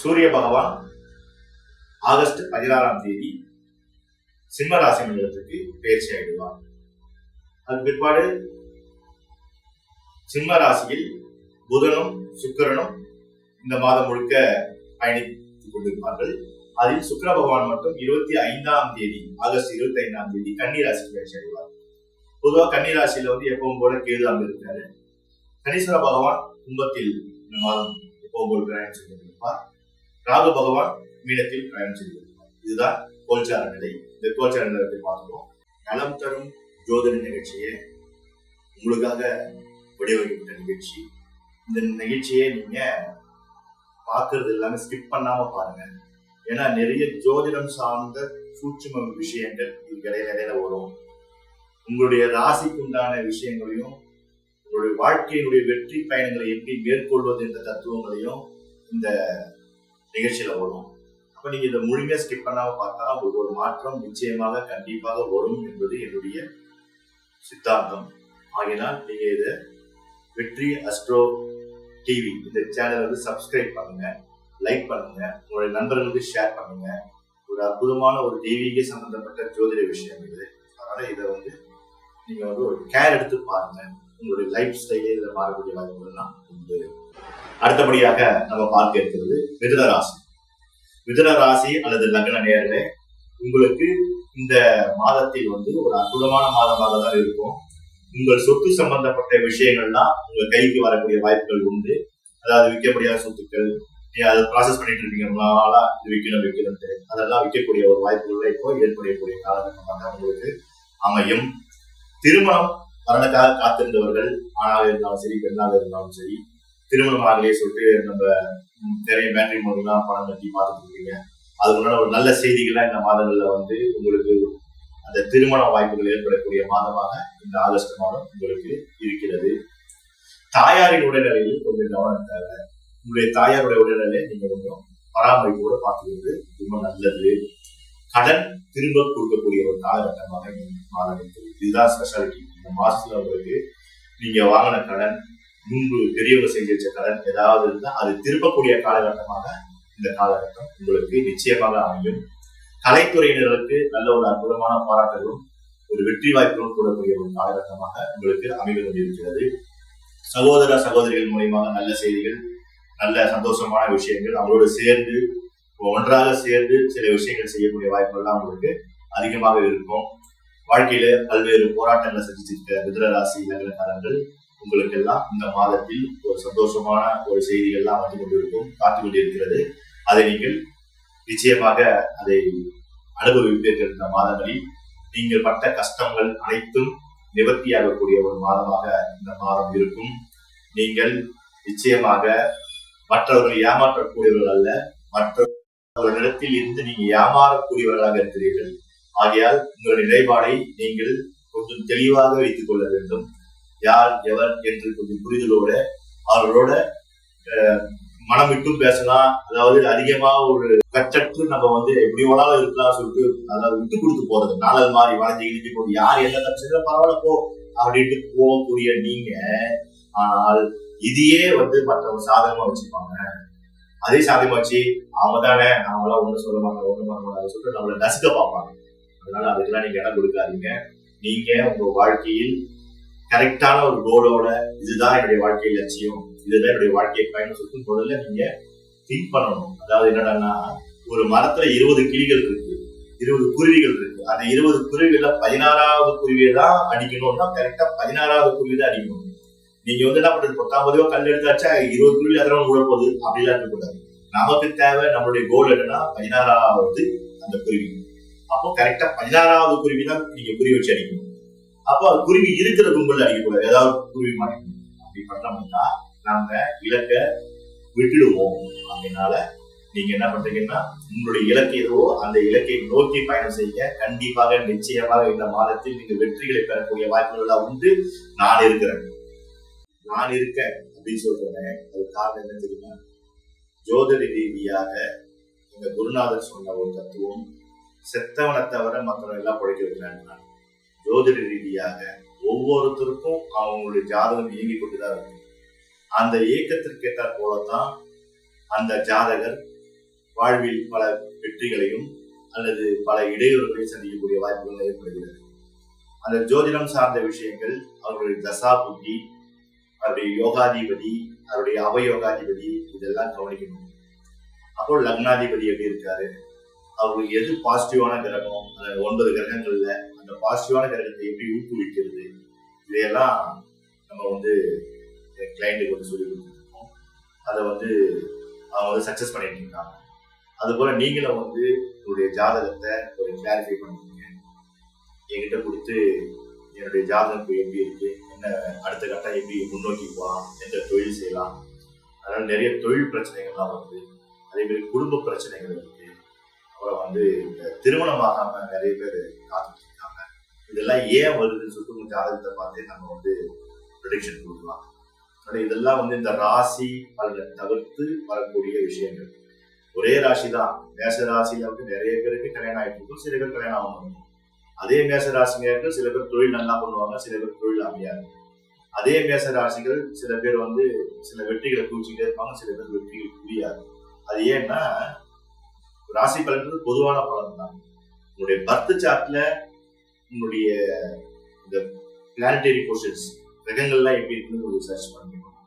சூரிய பகவான் ஆகஸ்ட் பதினாறாம் தேதி சிம்ம ராசி மண்டலத்துக்கு பயிற்சி ஆகிடுவார் அது பிற்பாடு சிம்ம ராசியில் புதனும் சுக்கிரனும் இந்த மாதம் முழுக்க பயணித்துக் கொண்டிருப்பார்கள். அதில் சுக்கிர பகவான் மட்டும் இருபத்தி ஐந்தாம் தேதி ஆகஸ்ட் இருபத்தி ஐந்தாம் தேதி கன்னிராசிக்கு பயிற்சி அடைவார் பொதுவாக கன்னிராசியில வந்து எப்பவும் போல கேது அங்க இருக்காரு. கணீஸ்வர பகவான் கும்பத்தில் இந்த மாதம் எப்பவும் போல் பிரயாணம் செய்து கொண்டிருப்பார். ராகு பகவான் மீனத்தில் பயணம் செய்து இதுதான் கோல்சார நிலை. இந்த கோல்சார நிலத்தை பார்க்கிறோம். நலம் தரும் ஜோதிட நிகழ்ச்சியை உங்களுக்காக வடிவமைக்கப்பட்ட நிகழ்ச்சி. இந்த நிகழ்ச்சியை நீங்க பார்க்கறது எல்லாமே ஸ்கிப் பண்ணாம பாருங்க. ஏன்னா நிறைய ஜோதிடம் சார்ந்த சூட்சும விஷயங்கள் இதுக்கு இடையில இடையில வரும். உங்களுடைய ராசிக்குண்டான விஷயங்களையும் உங்களுடைய வாழ்க்கையினுடைய வெற்றி பயணங்களை எப்படி மேற்கொள்வது என்ற தத்துவங்களையும் இந்த நிகழ்ச்சியில வரும் அப்ப நீங்க இதை முழுமையா ஸ்கிப் பண்ணாம பார்த்தா உங்களுக்கு ஒரு மாற்றம் நிச்சயமாக கண்டிப்பாக வரும் என்பது என்னுடைய சித்தாந்தம். ஆகினால் நீங்க இதை வெற்றி அஸ்ட்ரோ டிவி இந்த சேனலை வந்து சப்ஸ்கிரைப் பண்ணுங்க லைக் பண்ணுங்க உங்களுடைய நண்பர்களுக்கு ஷேர் பண்ணுங்க. ஒரு அற்புதமான ஒரு தெய்வீக சம்பந்தப்பட்ட ஜோதிட விஷயம் இது. அதனால இதை வந்து நீங்க வந்து ஒரு கேர் எடுத்து பாருங்க. உங்களுடைய லைஃப் ஸ்டைலே இதில் மாறக்கூடிய வாய்ப்புகள்லாம் உண்டு. அடுத்தபடியாக நம்ம பார்க்க இருக்கிறது மிதுன ராசி. மிதுன ராசி அல்லது லக்ன நேர்களே உங்களுக்கு இந்த மாதத்தில் வந்து ஒரு அற்புதமான மாதமாக தான் இருக்கும். உங்கள் சொத்து சம்பந்தப்பட்ட விஷயங்கள்லாம் உங்க கைக்கு வரக்கூடிய வாய்ப்புகள் உண்டு. அதாவது விற்க முடியாத சொத்துக்கள் நீ அதை ப்ராசஸ் பண்ணிட்டு இருக்கீங்களா நாளா இது விற்கணும் விற்கணும்ட்டு அதெல்லாம் விற்கக்கூடிய ஒரு வாய்ப்புகள் இப்போ ஏற்படக்கூடிய காலகட்டமாக உங்களுக்கு அமையும். திருமணம் மரணக்காக காத்திருந்தவர்கள் ஆணாக இருந்தாலும் சரி பெண்ணாக இருந்தாலும் சரி திருமணமாகலே சொல்லிட்டு நம்ம நிறைய பேட்டரி மூலம் பணம் கட்டி பார்த்துட்டு இருக்கீங்க. அதுக்குள்ள ஒரு நல்ல செய்திகள்லாம் இந்த மாதங்கள்ல வந்து உங்களுக்கு அந்த திருமண வாய்ப்புகள் ஏற்படக்கூடிய மாதமாக இந்த ஆகஸ்ட் மாதம் உங்களுக்கு இருக்கிறது. தாயாரின் உடல்நிலையில் கொஞ்சம் கவனம் தேவை. உங்களுடைய தாயாருடைய உடல்நிலையை நீங்க கொஞ்சம் பராமரிப்போட பார்த்துக்கிறது ரொம்ப நல்லது. கடன் திரும்ப கொடுக்கக்கூடிய ஒரு காலகட்டமாக மாதம் இதுதான் ஸ்பெஷாலிட்டி மாசத்துல உங்களுக்கு நீங்க வாங்கின கடன் முன்பு பெரியவங்க செஞ்சு வச்ச கடன் ஏதாவது இருந்தால் அது திருப்பக்கூடிய காலகட்டமாக இந்த காலகட்டம் உங்களுக்கு நிச்சயமாக அமையும். கலைத்துறையினருக்கு நல்ல ஒரு அற்புதமான பாராட்டுகளும் ஒரு வெற்றி வாய்ப்புகளும் கூடக்கூடிய ஒரு காலகட்டமாக உங்களுக்கு அமைந்து கொண்டிருக்கிறது. சகோதர சகோதரிகள் மூலியமாக நல்ல செய்திகள் நல்ல சந்தோஷமான விஷயங்கள் அவரோடு சேர்ந்து ஒன்றாக சேர்ந்து சில விஷயங்கள் செய்யக்கூடிய வாய்ப்புகள்லாம் உங்களுக்கு அதிகமாக இருக்கும். வாழ்க்கையில பல்வேறு போராட்டங்களை சந்திச்சிருக்க மிதனராசி ராசி உங்களுக்கு எல்லாம் இந்த மாதத்தில் ஒரு சந்தோஷமான ஒரு செய்திகள்லாம் வந்து கொண்டிருக்கும் காத்து கொண்டிருக்கிறது. அதை நீங்கள் நிச்சயமாக அதை அனுபவிப்பீர்கள் இந்த மாதங்களில். நீங்கள் பட்ட கஷ்டங்கள் அனைத்தும் நிவர்த்தியாகக்கூடிய ஒரு மாதமாக இந்த மாதம் இருக்கும். நீங்கள் நிச்சயமாக மற்றவர்களை ஏமாற்றக்கூடியவர்கள் அல்ல மற்றவர்களிடத்தில் இருந்து நீங்க ஏமாறக்கூடியவர்களாக இருக்கிறீர்கள். ஆகையால் உங்கள் நிலைப்பாடை நீங்கள் கொஞ்சம் தெளிவாக வைத்துக் கொள்ள வேண்டும். யார் எவர் என்று கொஞ்சம் புரிதலோட அவர்களோட அஹ், மனம் விட்டும் பேசலாம் அதாவது அதிகமா ஒரு கச்சற்று நம்ம வந்து எப்படி வேணாலும் இருக்கலாம் சொல்லிட்டு அதாவது விட்டு கொடுத்து போறது. நாளது மாதிரி வளைஞ்சு இழுத்து போட்டு யார் என்ன தப்பு செய்யல பரவாயில்ல போ அப்படின்ட்டு போகக்கூடிய நீங்க ஆனால் இதையே வந்து மற்றவங்க சாதகமா வச்சுப்பாங்க. அதே சாதகமா வச்சு அவங்க தானே அவங்களாம் ஒண்ணும் சொல்ல மாட்டாங்க ஒண்ணும் பண்ண மாட்டாங்க சொல்லிட்டு நம்மள நசுக்க பார்ப்பாங்க. அதனால அதுக்கெல்லாம் நீங்க இடம் கொடுக்காதீங்க. நீங்க உங்க வாழ்க்கையில் கரெக்டான ஒரு கோலோட இதுதான் என்னுடைய வாழ்க்கை லட்சியம் இதுதான் என்னுடைய வாழ்க்கை பயணம் சொல்லிட்டு முதல்ல நீங்க திங்க் பண்ணணும். அதாவது என்னடான்னா ஒரு மரத்துல இருபது கிளிகள் இருக்கு இருபது குருவிகள் இருக்கு. அந்த இருபது குருவிகள பதினாறாவது குருவியை தான் அடிக்கணும்னா கரெக்டா பதினாறாவது குருவி தான் அடிக்கணும். நீங்க வந்து என்ன பண்றது? பத்தாம் கல் எடுத்தாச்சா இருபது குருவி அதெல்லாம் விட போகுது அப்படிலாம் இருக்கக்கூடாது. நமக்கு தேவை நம்மளுடைய கோல் என்னன்னா பதினாறாவது அந்த குருவி. அப்போ கரெக்டா பதினாறாவது குருவி தான் நீங்க குறி வச்சு அடிக்கணும். அப்போ அது குருவி இருக்கிற கும்பல் அடிக்கக்கூடாது. ஏதாவது குருவி மாட்டேங்குது அப்படி பண்ணோம்னா நாம இலக்க விட்டுடுவோம். அப்படின்னால நீங்க என்ன பண்றீங்கன்னா உங்களுடைய இலக்கு எதுவோ அந்த இலக்கை நோக்கி பயணம் செய்ய கண்டிப்பாக நிச்சயமாக இந்த மாதத்தில் நீங்க வெற்றிகளை பெறக்கூடிய வாய்ப்புகள் எல்லாம் உண்டு. நான் இருக்கிறேன். நான் இருக்கேன் அப்படின்னு சொல்றேன் அது காரணம் என்ன தெரியுமா? ஜோதிட ரீதியாக எங்க குருநாதர் சொன்ன ஒரு தத்துவம் செத்தவனை தவிர மற்றவன் எல்லாம் பிழைக்க வைக்கிறாங்க ஜோதிட ரீதியாக ஒவ்வொருத்தருக்கும் அவங்களுடைய ஜாதகம் இயங்கி கொண்டுதான் இருக்கும் அந்த இயக்கத்திற்கு ஏற்றாற் அந்த ஜாதகர் வாழ்வில் பல வெற்றிகளையும் அல்லது பல இடையூறுகளையும் சந்திக்கக்கூடிய வாய்ப்புகள் ஏற்படுகிறது. அந்த ஜோதிடம் சார்ந்த விஷயங்கள் அவருடைய தசா புத்தி அவருடைய யோகாதிபதி அவருடைய அவயோகாதிபதி இதெல்லாம் கவனிக்கணும். அப்போ லக்னாதிபதி எப்படி இருக்காரு? அவங்களுக்கு எது பாசிட்டிவான கிரகம்? அந்த ஒன்பது கிரகங்கள்ல அந்த பாசிட்டிவான கிரகத்தை எப்படி ஊக்குவிக்கிறது? இதையெல்லாம் நம்ம வந்து கிளைண்ட்டுக்கு வந்து சொல்லி கொடுத்துருக்கோம் அதை வந்து அவங்க வந்து சக்சஸ் பண்ணிட்டு இருக்காங்க. அதுபோல நீங்களும் வந்து உங்களுடைய ஜாதகத்தை ஒரு கிளாரிஃபை பண்ணுவீங்க என்கிட்ட கொடுத்து என்னுடைய ஜாதகம் இப்போ எப்படி இருக்கு? என்ன அடுத்த கட்டம் எப்படி முன்னோக்கி போகலாம்? எந்த தொழில் செய்யலாம்? அதனால நிறைய தொழில் பிரச்சனைகள்லாம் வருது. அதே மாதிரி குடும்ப பிரச்சனைகள் இருக்கு. அப்புறம் வந்து இந்த திருமணமாகாம நிறைய பேர் காத்துட்டு இருக்காங்க. இதெல்லாம் ஏன் வருதுன்னு சொல்லிட்டு உங்க ஜாதகத்தை பார்த்து நம்ம வந்து ப்ரொடிக்ஷன் கொடுக்கலாம். ஆனால் இதெல்லாம் வந்து இந்த ராசி பலனை தவிர்த்து வரக்கூடிய விஷயங்கள். ஒரே ராசி தான் மேச ராசியில வந்து நிறைய பேருக்கு கல்யாணம் ஆகிட்டு இருக்கும். சில பேர் கல்யாணம் ஆகணும் அதே மேச ராசினியர்கள் சில பேர் தொழில் நல்லா பண்ணுவாங்க. சில பேர் தொழில் அமையாது. அதே மேச ராசிகள் சில பேர் வந்து சில வெற்றிகளை குவிச்சுட்டே இருப்பாங்க. சில பேர் வெற்றிகள் புரியாது. அது ஏன்னா ராசி பலன்றது பொதுவான பலன் தான் உங்களுடைய பர்த் சார்ட்ல உங்களுடைய இந்த பிளானிட்டரி போர்ஷன்ஸ் கிரகங்கள்லாம் எப்படி இருக்குன்னு உங்களுக்கு சர்ச் பண்ணிக்கணும்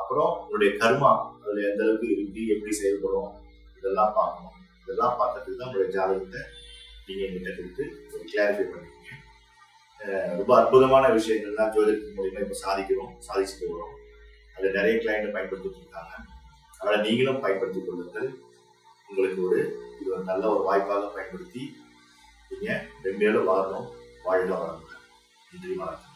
அப்புறம் உங்களுடைய கர்மா அதுல எந்த அளவுக்கு இருக்கு எப்படி செயல்படும் இதெல்லாம் பார்க்கணும். இதெல்லாம் பார்க்கறதுக்கு தான் உங்களுடைய ஜாதகத்தை நீங்க எங்கிட்ட கொடுத்து ஒரு கிளாரிஃபை பண்ணிக்கோங்க. ரொம்ப அற்புதமான விஷயங்கள்லாம் ஜோதிடத்தின் மூலியமா இப்போ சாதிக்கிறோம் சாதிச்சுட்டு வரோம். அது நிறைய கிளைண்ட் பயன்படுத்திட்டு இருக்காங்க. அதனால் நீங்களும் பயன்படுத்திக் கொள்ளுங்கள். உங்களுக்கு ஒரு இது ஒரு நல்ல ஒரு வாய்ப்பாக பயன்படுத்தி நீங்கள் மென்மேலும் வாழணும் வாழ்க வளமுடன். நன்றி வணக்கம்.